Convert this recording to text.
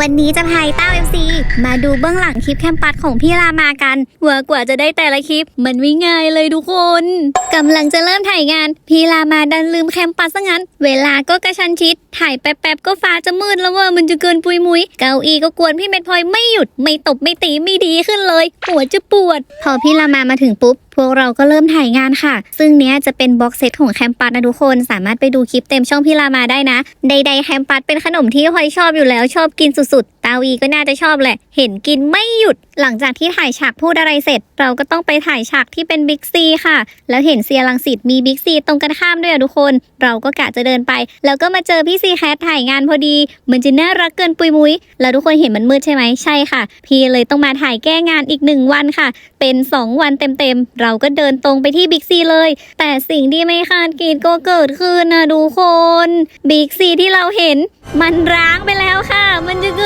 วันนี้จะพายเต้า FC มาดูเบื้องหลังคลิปแคมปัสของพี่รามากันว่ากว่าจะได้แต่ละคลิป มันไม่ง่ายเลยทุกคนกำลังจะเริ่มถ่ายงาน พี่รามาดันลืมแคมปัสซะงั้น เวลาก็กระชันชิด ถ่ายแป๊บๆก็ฟ้าจะมืดแล้วว่ามันจะเกินปุยมุย เก้าอี้ก็กวนพี่เม็ดพลอยไม่หยุด ไม่ตบไม่ตีไม่ดีขึ้นเลย หัวจะปวด พอพี่รามามาถึงปุ๊บ พวกเราก็เริ่มถ่ายงานค่ะ ซึ่งเนี้ยจะเป็นบ็อกเซตของแคมปัสนะทุกคนสามารถไปดูคลิปเต็มช่องพี่ลามาได้นะ ใดๆแคมปัสเป็นขนมที่พลอยชอบอยู่แล้วชอบกินสุดๆ วีก็น่าจะชอบแหละ เห็นกินไม่หยุด หลังจากที่ถ่ายฉากพูดอะไรเสร็จ เราก็ต้องไปถ่ายฉากที่เป็นบิ๊กซีค่ะ แล้วเห็นเซียรังสิตมีบิ๊กซีตรงกันข้ามด้วยอะทุกคน เราก็กะจะเดินไป แล้วก็มาเจอพี่ซีแคทถ่ายงานพอดี มันจะน่ารักเกินปุยมุ้ยแล้วทุกคนเห็นมันมืดใช่ไหมใช่ค่ะ พี่เลยต้องมาถ่ายแก้งานอีกหนึ่งวันค่ะ เป็น 2 วันเต็มๆ เราก็เดินตรงไปที่บิ๊กซีเลย แต่สิ่งที่ไม่คาดคิดก็เกิดขึ้นนะทุกคน บิ๊กซีที่เราเห็น มันร้างไปแล้วค่ะ มันจะ